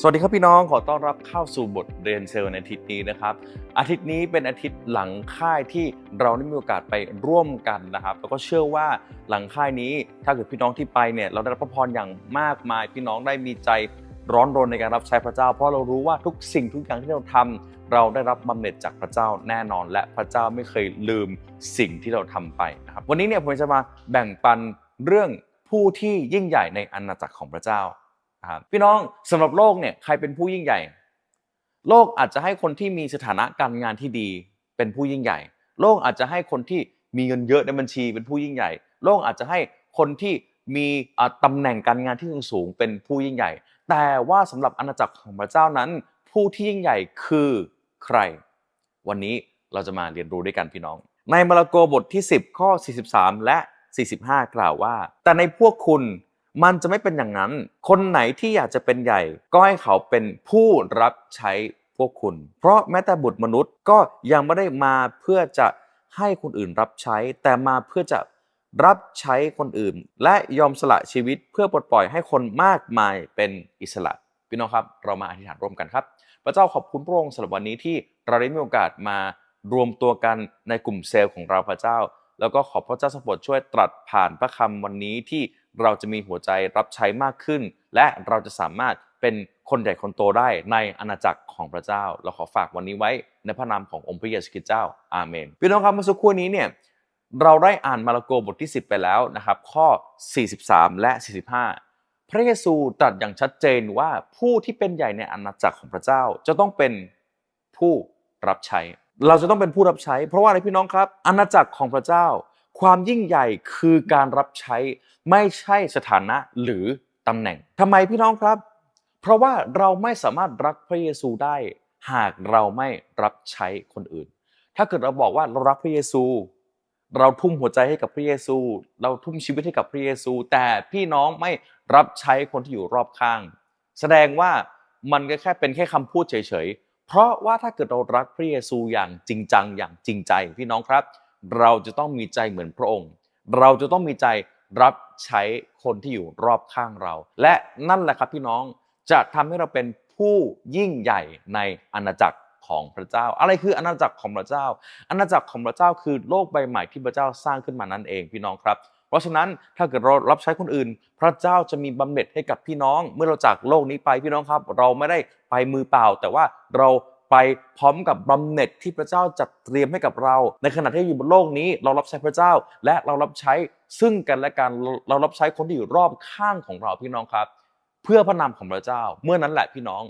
สวัสดีครับพี่น้องขอต้อนรับเข้าสู่บทเรียนเซลล์ในอาทิตย์นี้นะครับ อาทิตย์นี้เป็นอาทิตย์หลังค่ายที่เราได้มีโอกาสไปร่วมกันนะครับ แล้วก็เชื่อว่าหลังค่ายนี้ถ้าเกิดพี่น้องที่ไปเนี่ยเราได้รับพระพรอย่างมากมาย พี่น้องได้มีใจร้อนรนในการรับใช้พระเจ้า เพราะเรารู้ว่าทุกสิ่งทุกอย่างที่เราทำเราได้รับบำเหน็จจากพระเจ้าแน่นอน และพระเจ้าไม่เคยลืมสิ่งที่เราทำไปนะครับวันนี้เนี่ยผมจะมาแบ่งปันเรื่องผู้ที่ยิ่งใหญ่ในอาณาจักรของพระเจ้า ครับพี่น้องสำหรับโลกเนี่ยใครเป็นผู้ยิ่งใหญ่ โลกอาจจะให้คนที่มีสถานะการงานที่ดีเป็นผู้ยิ่งใหญ่ โลกอาจจะให้คนที่มีเงินเยอะในบัญชีเป็นผู้ยิ่งใหญ่ โลกอาจจะให้คนที่มีอ่าตำแหน่งการงานที่สูงๆเป็นผู้ยิ่งใหญ่ แต่ว่าสำหรับอาณาจักรของพระเจ้านั้น ผู้ที่ยิ่งใหญ่คือใคร วันนี้เราจะมาเรียนรู้ด้วยกันพี่น้อง ในมาระโกบทที่ 10 ข้อ 43 และ 45 กล่าวว่า แต่ในพวกคุณ มันจะไม่เป็นอย่างนั้น คนไหนที่อยากจะเป็นใหญ่ ก็ให้เขาเป็นผู้รับใช้พวกคุณ เพราะแม้แต่บุตรมนุษย์ก็ยังไม่ได้มาเพื่อจะให้คนอื่นรับใช้ แต่มาเพื่อจะรับใช้คนอื่น และยอมสละชีวิตเพื่อปลดปล่อยให้คนมากมายเป็นอิสระพี่น้องครับ เรามาอธิษฐานร่วมกันครับ พระเจ้าขอบคุณพระองค์สำหรับวันนี้ที่เราได้มีโอกาสมารวมตัวกันในกลุ่มเซลล์ของเราพระเจ้า แล้วก็ขอพระเจ้าสมโปรดช่วยตรัสผ่านพระคำวันนี้ที่ เราจะมีหัวใจรับใช้มากขึ้น และเราจะสามารถเป็นคนใหญ่คนโตได้ในอาณาจักรของพระเจ้า เราขอฝากวันนี้ไว้ในพระนามขององค์พระเยซูคริสต์เจ้า อาเมน พี่น้องครับเมื่อสักครู่นี้เนี่ยเราได้อ่านมาระโกบทที่ 10 ไปแล้วนะครับข้อ 43 และ 45 พระเยซูตรัสอย่างชัดเจนว่าผู้ที่เป็นใหญ่ในอาณาจักรของพระเจ้า จะต้องเป็นผู้รับใช้ เราจะต้องเป็นผู้รับใช้ เพราะว่าอะไรพี่น้องครับอาณาจักรของพระเจ้า ความยิ่งใหญ่คือการรับใช้ไม่ใช่สถานะหรือตำแหน่งทำไมพี่น้องครับ เพราะว่าเราไม่สามารถรักพระเยซูได้ หากเราไม่รับใช้คนอื่น ถ้าเกิดเราบอกว่าเรารักพระเยซู เราทุ่มหัวใจให้กับพระเยซู เราทุ่มชีวิตให้กับพระเยซู แต่พี่น้องไม่รับใช้คนที่อยู่รอบข้าง แสดงว่ามันก็แค่เป็นแค่คำพูดเฉยๆเพราะว่าถ้าเกิดเรารักพระเยซูอย่างจริงจังอย่างจริงใจ พี่น้องครับ เราจะต้องมีใจเหมือนพระองค์ เราจะต้องมีใจรับใช้คนที่อยู่รอบข้างเรา และนั่นแหละครับพี่น้องจะทำให้เราเป็นผู้ยิ่งใหญ่ในอาณาจักรของพระเจ้า อะไรคืออาณาจักรของพระเจ้า อาณาจักรของพระเจ้าคือโลกใบใหม่ที่พระเจ้าสร้างขึ้นมานั่นเองพี่น้องครับ เพราะฉะนั้นถ้าเกิดเรารับใช้คนอื่น พระเจ้าจะมีบำเหน็จให้กับพี่น้อง เมื่อเราจากโลกนี้ไปพี่น้องครับ เราไม่ได้ไปมือเปล่า แต่ว่าเรา ไปพร้อมกับบำเหน็จที่พระเจ้าจัดเตรียมให้กับเรา ในขณะที่อยู่บนโลกนี้เรารับใช้พระเจ้า และเรารับใช้ซึ่งกันและกันเรารับใช้คนที่อยู่รอบข้างของเราพี่น้องครับ เพื่อพระนามของพระเจ้า เมื่อนั้นแหละพี่น้อง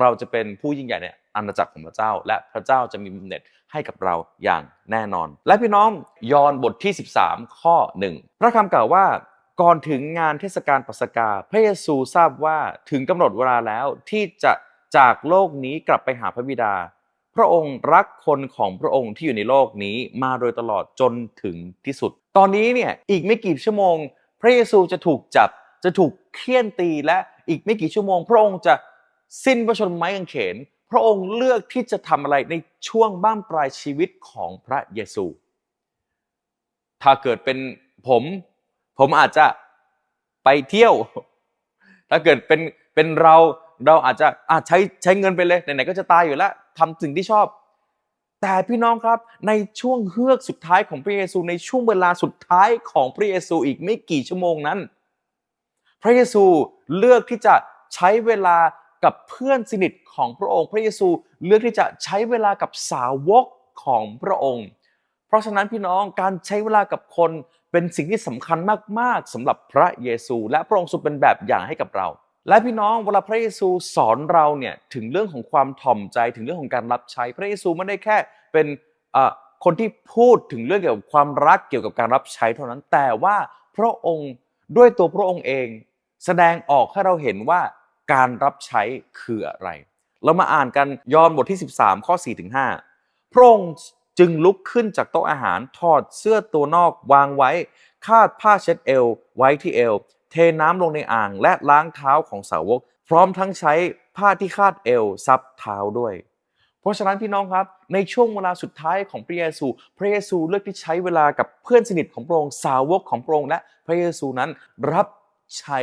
เราจะเป็นผู้ยิ่งใหญ่ในอาณาจักรของพระเจ้า และพระเจ้าจะมีบำเหน็จให้กับเราอย่างแน่นอน และพี่น้องยอห์นบทที่ 13 ข้อ 1 พระคำกล่าวว่าก่อนถึงงานเทศกาลปัสกา พระเยซูทราบว่าถึงกำหนดเวลาแล้วที่จะ จากโลกนี้กลับไปหาพระบิดา พระองค์รักคนของพระองค์ที่อยู่ในโลกนี้มาโดยตลอดจนถึงที่สุด ตอนนี้เนี่ยอีกไม่กี่ชั่วโมง พระเยซูจะถูกจับจะถูกเคี่ยนตีและอีกไม่กี่ชั่วโมง พระองค์จะสิ้นพระชนม์ไม้กางเขน พระองค์เลือกที่จะทำอะไรในช่วงบ้างปลายชีวิตของพระเยซู ถ้าเกิดเป็นผม ผมอาจจะไปเที่ยว ถ้าเกิดเป็นเป็นเรา เราอาจจะอาใช้ใช้เงินไปเลยไหนๆก็จะตายอยู่แล้วทำสิ่งที่ชอบ แต่พี่น้องครับในช่วงเฮือกสุดท้ายของพระเยซูในช่วงเวลาสุดท้ายของพระเยซูอีกไม่กี่ชั่วโมงนั้น พระเยซูเลือกที่จะใช้เวลากับเพื่อนสนิทของพระองค์ พระเยซูเลือกที่จะใช้เวลากับสาวกของพระองค์ เพราะฉะนั้นพี่น้องการใช้เวลากับคนเป็นสิ่งที่สำคัญมากๆสำหรับพระเยซู และพระองค์ทรงเป็นแบบอย่างให้กับเรา และพี่น้องเวลาพระเยซูสอนเราเนี่ยถึงเรื่องของความถ่อมใจถึงเรื่องของการรับใช้ พระเยซูไม่ได้แค่เป็นคนที่พูดถึงเรื่องเกี่ยวกับความรักเกี่ยวกับการรับใช้เท่านั้นแต่ว่าพระองค์ด้วยตัวพระองค์เอง แสดงออกให้เราเห็นว่าการรับใช้คืออะไร เรามาอ่านกันยอห์นบทที่ 13 ข้อ4ถึง5พระองค์จึงลุกขึ้นจากโต๊ะอาหารถอดเสื้อตัวนอกวางไว้ คาดผ้าเช็ดเอวไว้ที่เอว เทน้ำลงในอ่างและล้างเท้าของสาวก พร้อมทั้งใช้ผ้าที่คาดเอวซับเท้าด้วย เพราะฉะนั้นพี่น้องครับในช่วงเวลาสุดท้ายของพระเยซู พระเยซูเลือกที่ใช้เวลากับเพื่อนสนิทของพระองค์สาวกของพระองค์และพระเยซูนั้นรับใช้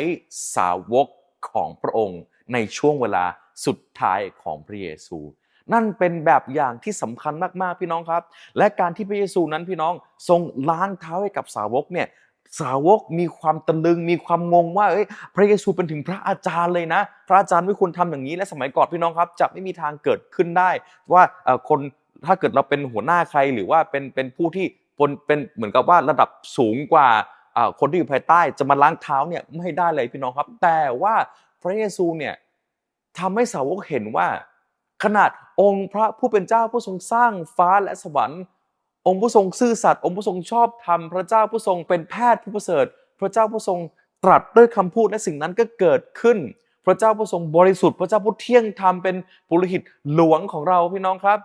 สาวกของพระองค์ ในช่วงเวลาสุดท้ายของพระเยซู นั่นเป็นแบบอย่างที่สำคัญมากๆพี่น้องครับ และการที่พระเยซูนั้นพี่น้องทรงล้างเท้าให้กับสาวกเนี่ย สาวกมีความตะลึงมีความงงว่าเอ้ยพระเยซูเป็นถึงพระอาจารย์เลยนะ พระอาจารย์ไม่ควรทำอย่างนี้และสมัยก่อนพี่น้องครับ จะไม่มีทางเกิดขึ้นได้ ว่าคนถ้าเกิดเราเป็นหัวหน้าใครหรือว่าเป็นเป็นผู้ที่เป็นเป็นเหมือนกับว่าระดับสูงกว่าคนที่อยู่ภายใต้จะมาล้างเท้าเนี่ยไม่ได้เลยพี่น้องครับ แต่ว่าพระเยซูเนี่ยทำให้สาวกเห็นว่า ขนาดองค์พระผู้เป็นเจ้าผู้ทรงสร้างฟ้าและสวรรค์ องค์ผู้ทรงซื่อสัตย์องค์ผู้ทรงชอบธรรมพระเจ้าผู้ทรงเป็นแพทย์ผู้ประเสริฐ พระเจ้าผู้ทรงตรัสด้วยคำพูดและสิ่งนั้นก็เกิดขึ้น พระเจ้าผู้ทรงบริสุทธิ์ พระเจ้าผู้เที่ยงธรรมเป็นปุโรหิตหลวงของเราพี่น้องครับ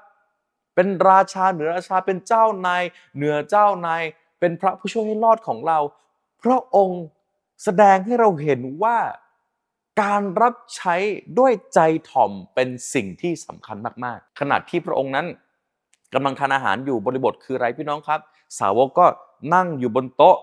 เป็นราชาเหนือราชาเป็นเจ้านายเหนือเจ้านายเป็นพระผู้ช่วยให้รอดของเรา พระองค์แสดงให้เราเห็นว่าการรับใช้ด้วยใจถ่อมเป็นสิ่งที่สำคัญมาก ๆ ขณะที่พระองค์นั้น กำลังทานอาหารอยู่บริบทคืออะไรพี่น้องครับ สาวกก็นั่งอยู่บนโต๊ะ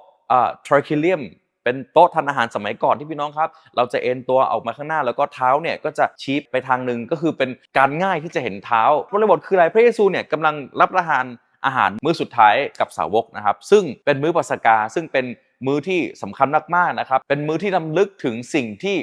ทรคิเลียมเป็นโต๊ะทานอาหารสมัยก่อนที่พี่น้องครับ เราจะเอนตัวออกมาข้างหน้าแล้วก็เท้าเนี่ยก็จะชี้ไปทางหนึ่งก็คือเป็นการง่ายที่จะเห็นเท้าบริบทคืออะไรพระเยซูเนี่ยกำลังรับประทานอาหารมื้อสุดท้ายกับสาวกนะครับ ซึ่งเป็นมื้อปัสกา ซึ่งเป็นมื้อที่สำคัญมากๆนะครับ เป็นมื้อที่นำลึกถึงสิ่งที่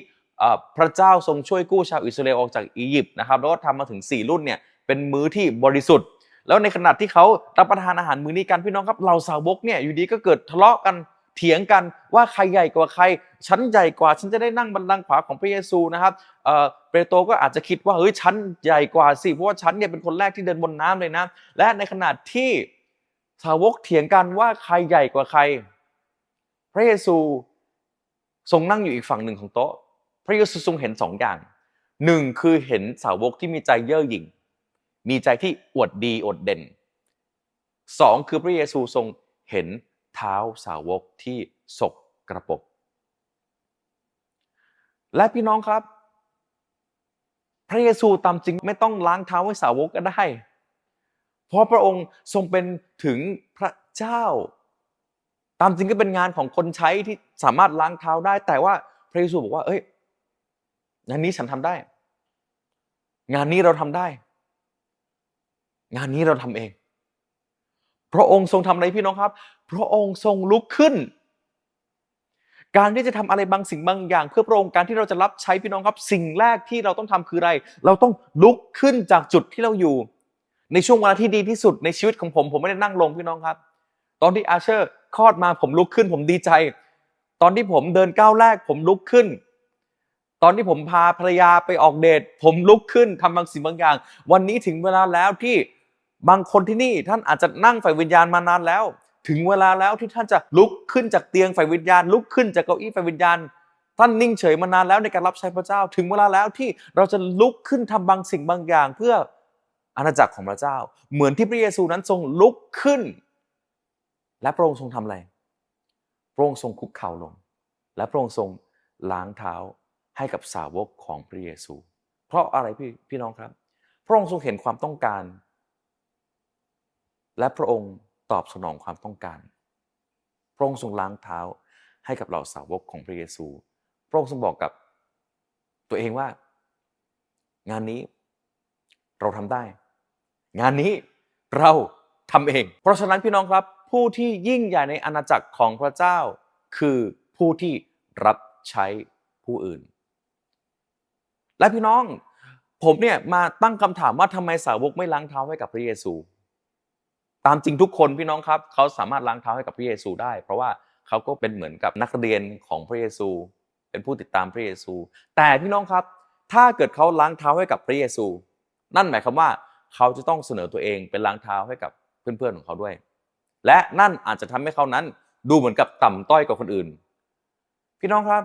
พระเจ้าทรงช่วยกู้ชาวอิสราเอลออกจากอียิปต์นะครับแล้วก็ทำมาถึง 4 รุ่นเนี่ยเป็นมื้อที่บริสุทธิ์ แล้วในขณะที่เขารับประทานอาหารมื้อนี้กันพี่น้องครับเราสาวกเนี่ยอยู่ดีก็เกิดทะเลาะกันเถียงกันว่าใครใหญ่กว่าใครฉันใหญ่กว่า ฉันจะได้นั่งบัลลังก์ขวาของพระเยซูนะครับเออเปโตรก็อาจจะคิดว่าเฮ้ยฉันใหญ่กว่าสิเพราะว่าฉันเนี่ยเป็นคนแรกที่เดินบนน้ำเลยนะ และในขณะที่สาวกเถียงกันว่าใครใหญ่กว่าใคร พระเยซูทรงนั่งอยู่อีกฝั่งหนึ่งของโต๊ะ พระเยซูทรงเห็นสองอย่างหนึ่งคือเห็นสาวกที่มีใจเย่อหยิ่ง มีใจที่อวดดีอวดเด่นสองคือพระเยซูทรงเห็นเท้าสาวกที่สกกระปก และพี่น้องครับ พระเยซูตามจริงไม่ต้องล้างเท้าให้สาวกก็ได้ เพราะพระองค์ทรงเป็นถึงพระเจ้า ตามจริงก็เป็นงานของคนใช้ที่สามารถล้างเท้าได้ แต่ว่าพระเยซูบอกว่า เอ้ยงานนี้ฉันทำได้ งานนี้เราทำได้ งานนี้เราทำเอง พระองค์ทรงทำอะไรพี่น้องครับ พระองค์ทรงลุกขึ้น การที่จะทำอะไรบางสิ่งบางอย่าง เพื่อพระองค์การที่เราจะรับใช้พี่น้องครับ สิ่งแรกที่เราต้องทำคืออะไร เราต้องลุกขึ้นจากจุดที่เราอยู่ ในช่วงเวลาที่ดีที่สุดในชีวิตของผม ผมไม่ได้นั่งลงพี่น้องครับ ตอนที่อาเชอร์คลอดมาผมลุกขึ้น ผมดีใจ ตอนที่ผมเดินก้าวแรก ผมลุกขึ้นตอนที่ผมพาภรรยาไปออกเดทผมลุกขึ้นทำบางสิ่งบางอย่าง วันนี้ถึงเวลาแล้วที่ บางคนที่นี่ท่านอาจจะนั่งฝ่ายวิญญาณมานานแล้ว ถึงเวลาแล้วที่ท่านจะลุกขึ้นจากเตียงฝ่ายวิญญาณ ลุกขึ้นจากเก้าอี้ฝ่ายวิญญาณ ท่านนิ่งเฉยมานานแล้วในการรับใช้พระเจ้า ถึงเวลาแล้วที่เราจะลุกขึ้นทำบางสิ่งบางอย่าง เพื่ออาณาจักรของพระเจ้า เหมือนที่พระเยซูนั้นทรงลุกขึ้น และพระองค์ทรงทำอะไรพระองค์ทรงคุกเข่าลง และพระองค์ทรงล้างเท้าให้กับสาวกของพระเยซู เพราะอะไรพี่พี่น้องครับ พระองค์ทรงเห็นความต้องการ และพระองค์ตอบสนองความต้องการ พระองค์ทรงล้างเท้าให้กับเหล่าสาวกของพระเยซู พระองค์ทรงบอกกับตัวเองว่า งานนี้เราทำได้ งานนี้เราทำเอง เพราะฉะนั้นพี่น้องครับ ผู้ที่ยิ่งใหญ่ในอาณาจักรของพระเจ้า คือผู้ที่รับใช้ผู้อื่น และพี่น้องผมเนี่ยมาตั้งคำถามว่าทำไมสาวกไม่ล้างเท้าให้กับพระเยซู ตามจริงทุกคนพี่น้องครับ เขาสามารถล้างเท้าให้กับพระเยซูได้ เพราะว่าเขาก็เป็นเหมือนกับนักเรียนของพระเยซู เป็นผู้ติดตามพระเยซู แต่พี่น้องครับ ถ้าเกิดเขาล้างเท้าให้กับพระเยซู นั่นหมายความว่าเขาจะต้องเสนอตัวเองเป็นล้างเท้าให้กับเพื่อนๆของเขาด้วย และนั่นอาจจะทำให้เขานั้นดูเหมือนกับต่ำต้อยกว่าคนอื่น พี่น้องครับ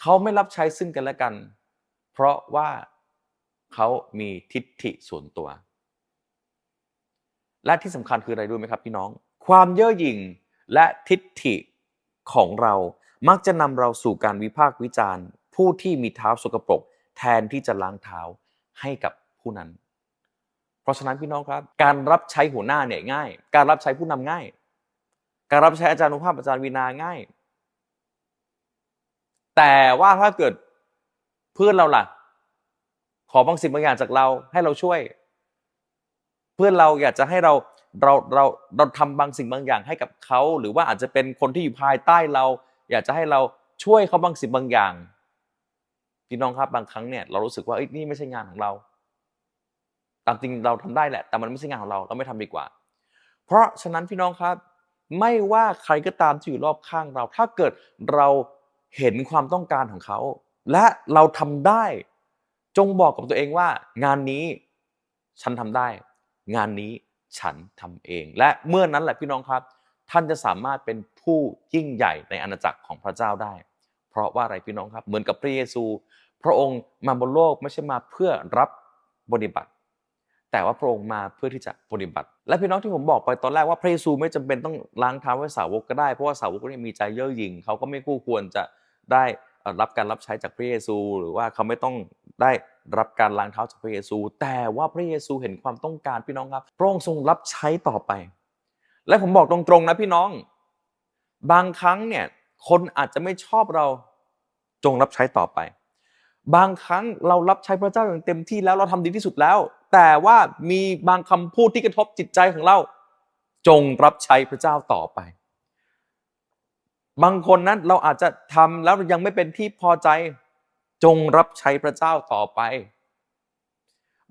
เขาไม่รับใช้ซึ่งกันและกัน เพราะว่าเขามีทิฏฐิส่วนตัว และที่สำคัญคืออะไรรู้ไหมครับพี่น้อง ความเย่อหยิ่งและทิฏฐิของเรามักจะนำเราสู่การวิพากษ์วิจารณ์ ผู้ที่มีเท้าสกปรก แทนที่จะล้างเท้าให้กับผู้นั้น เพราะฉะนั้นพี่น้องครับ การรับใช้หัวหน้าเนี่ยง่าย การรับใช้ผู้นำง่าย การรับใช้อาจารย์นุภาพอาจารย์วีนาง่าย แต่ว่าถ้าเกิดเพื่อนเราล่ะ ขอบางสิ่งบางอย่างจากเราให้เราช่วย พื่อนเราอยากจะให้เราเราเราเราทำบางสิ่งบางอย่างให้กับเขา หรือว่าอาจจะเป็นคนที่อยู่ภายใต้เรา อยากจะให้เราช่วยเขาบางสิ่งบางอย่างพี่น้องครับบางครั้งเนี่ยเรารู้สึกว่าเอ้นี่ไม่ใช่งานของเรา ตามจริงเราทำได้แหละ แต่มันไม่ใช่งานของเราเราไม่ทำดีกว่า เพราะฉะนั้นพี่น้องครับ ไม่ว่าใครก็ตามที่อยู่รอบข้างเรา ถ้าเกิดเราเห็นความต้องการของเขา และเราทำได้ จงบอกกับตัวเองว่า งานนี้ฉันทำได้ งานนี้ฉันทำเอง และเมื่อนั้นแหละพี่น้องครับ ท่านจะสามารถเป็นผู้ยิ่งใหญ่ในอาณาจักรของพระเจ้าได้ เพราะว่าอะไรพี่น้องครับ เหมือนกับพระเยซู พระองค์มาบนโลกไม่ใช่มาเพื่อรับบริบัติ แต่ว่าพระองค์มาเพื่อที่จะปฏิบัติ และพี่น้องที่ผมบอกไปตอนแรกว่าพระเยซูไม่จำเป็นต้องล้างเท้าให้สาวกก็ได้เพราะว่าสาวกเนี่ยมีใจเย่อหยิ่งเขาก็ไม่คู่ควรจะได้ รับการรับใช้จากพระเยซู หรือว่าเขาไม่ต้องได้รับการล้างเท้าจากพระเยซู แต่ว่าพระเยซูเห็นความต้องการพี่น้องครับ พระองค์ทรงรับใช้ต่อไป และผมบอกตรงๆนะพี่น้อง บางครั้งเนี่ยคนอาจจะไม่ชอบเราจงรับใช้ต่อไป บางครั้งเรารับใช้พระเจ้าอย่างเต็มที่แล้วเราทำดีที่สุดแล้ว แต่ว่ามีบางคำพูดที่กระทบจิตใจของเรา จงรับใช้พระเจ้าต่อไป บางคนนั้นเราอาจจะทำแล้วยังไม่เป็นที่พอใจ จงรับใช้พระเจ้าต่อไป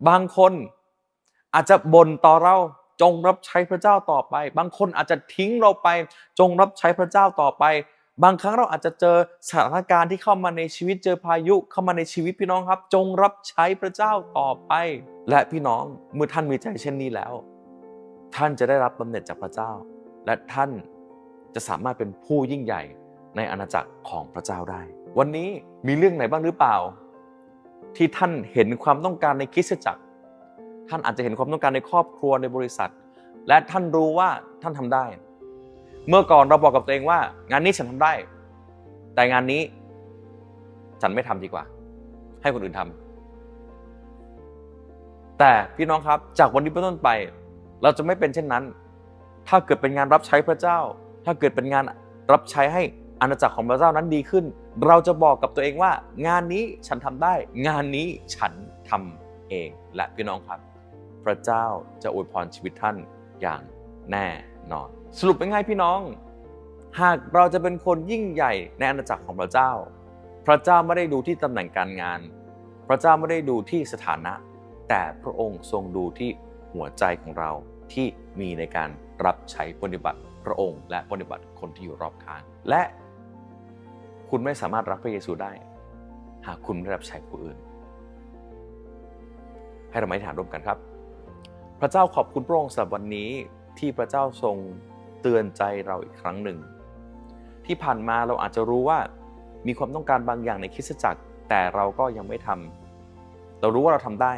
บางคนอาจจะบ่นต่อเราจงรับใช้พระเจ้าต่อไป บางคนอาจจะทิ้งเราไป จงรับใช้พระเจ้าต่อไป บางครั้งเราอาจจะเจอสถานการณ์ที่เข้ามาในชีวิตเจอพายุเข้ามาในชีวิตพี่น้องครับ จงรับใช้พระเจ้าต่อไป และพี่น้องเมื่อท่านมีใจเช่นนี้แล้ว ท่านจะได้รับบำเหน็จจากพระเจ้า และท่าน จะสามารถเป็นผู้ยิ่งใหญ่ในอาณาจักรของพระเจ้าได้ วันนี้มีเรื่องไหนบ้างหรือเปล่า ที่ท่านเห็นความต้องการในคริสตจักร ท่านอาจจะเห็นความต้องการในครอบครัวในบริษัท และท่านรู้ว่าท่านทำได้ เมื่อก่อนเราบอกกับตัวเองว่า งานนี้ฉันทำได้ แต่งานนี้ฉันไม่ทำดีกว่า ให้คนอื่นทำแต่พี่น้องครับจากวันนี้เป็นต้นไป เราจะไม่เป็นเช่นนั้น ถ้าเกิดเป็นงานรับใช้พระเจ้า ถ้าเกิดเป็นงานรับใช้ให้อาณาจักรของพระเจ้านั้นดีขึ้น เราจะบอกกับตัวเองว่า งานนี้ฉันทำได้ งานนี้ฉันทำเองและพี่น้องครับ พระเจ้าจะอวยพรชีวิตท่านอย่างแน่นอน สรุปเป็นไงพี่น้อง หากเราจะเป็นคนยิ่งใหญ่ในอาณาจักรของพระเจ้า พระเจ้าไม่ได้ดูที่ตำแหน่งการงาน พระเจ้าไม่ได้ดูที่สถานะ แต่พระองค์ทรงดูที่หัวใจของเราที่มีในการรับใช้ปฏิบัติ พระองค์ และปฏิบัติคนที่อยู่รอบข้าง และคุณไม่สามารถรับพระเยซูได้ หากคุณไม่รับใช้ผู้อื่น ให้เรามาอธิษฐานร่วมกันครับ พระเจ้าขอบคุณพระองค์สำหรับวันนี้ที่พระเจ้าทรงเตือนใจเราอีกครั้งหนึ่ง ที่ผ่านมาเราอาจจะรู้ว่ามีความต้องการบางอย่างในคริสตจักร แต่เราก็ยังไม่ทำเรารู้ว่าเราทำได้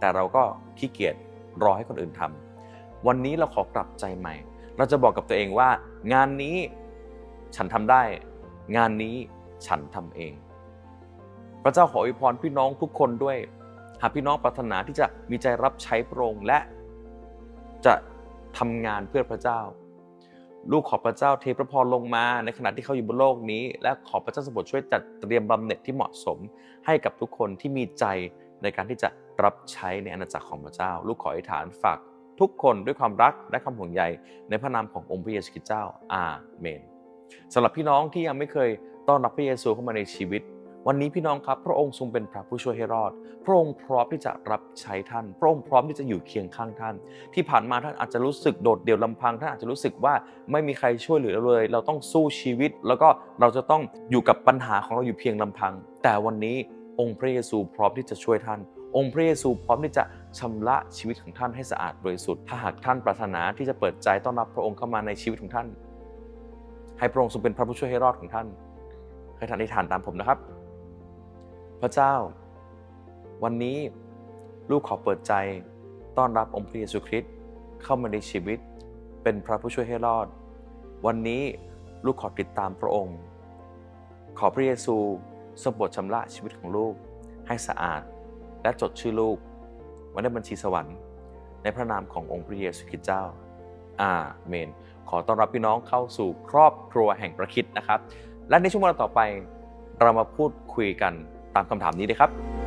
แต่เราก็ขี้เกียจรอให้คนอื่นทำวันนี้เราขอกลับใจใหม่ เราจะบอกกับตัวเองว่า งานนี้ฉันทำได้ งานนี้ฉันทำเอง พระเจ้าขออวยพรพี่น้องทุกคนด้วย หากพี่น้องปรารถนาที่จะมีใจรับใช้พระองค์และจะทำงานเพื่อพระเจ้า ลูกขอพระเจ้าเทพระพรลงมา ในขณะที่เขาอยู่บนโลกนี้ และขอพระเจ้าสมบูรณ์ช่วยจัดเตรียมบำเหน็จที่เหมาะสม ให้กับทุกคนที่มีใจในการที่จะรับใช้ในอาณาจักรของพระเจ้า ลูกขออธิษฐานฝาก ทุกคนด้วยความรักและความห่วงใยในพระนามขององค์พระเยซูคริสต์เจ้า อาเมนสำหรับพี่น้องที่ยังไม่เคยต้อนรับพระเยซูเข้ามาในชีวิต วันนี้พี่น้องครับ พระองค์ทรงเป็นพระผู้ช่วยให้รอด พระองค์พร้อมที่จะรับใช้ท่าน พระองค์พร้อมที่จะอยู่เคียงข้างท่าน ที่ผ่านมาท่านอาจจะรู้สึกโดดเดี่ยวลำพัง ท่านอาจจะรู้สึกว่าไม่มีใครช่วยเหลือเราเลย เราต้องสู้ชีวิต แล้วก็เราจะต้องอยู่กับปัญหาของเราอยู่เพียงลำพัง แต่วันนี้องค์พระเยซูพร้อมที่จะช่วยท่าน องค์พระเยซูพร้อมที่จะ ชำระชีวิตของท่านให้สะอาดบริสุทธิ์ถ้าหากท่านปรารถนาที่จะเปิดใจต้อนรับพระองค์เข้ามาในชีวิตของท่าน ให้พระองค์ทรงเป็นพระผู้ช่วยให้รอดของท่านให้ท่านอธิษฐานตามผมนะครับ พระเจ้า วันนี้ลูกขอเปิดใจต้อนรับองค์พระเยซูคริสต์เข้ามาในชีวิต เป็นพระผู้ช่วยให้รอด วันนี้ลูกขอติดตามพระองค์ ขอพระเยซูทรงโปรดชำระชีวิตของลูกให้สะอาด และจดชื่อลูก ไว้ในบัญชีสวรรค์ ในพระนามขององค์พระเยซูคริสต์เจ้าอาเมน ขอต้อนรับพี่น้องเข้าสู่ครอบครัวแห่งพระคิดนะครับ และในช่วงเวลาต่อไปเรามาพูดคุยกันตามคำถามนี้เลยครับ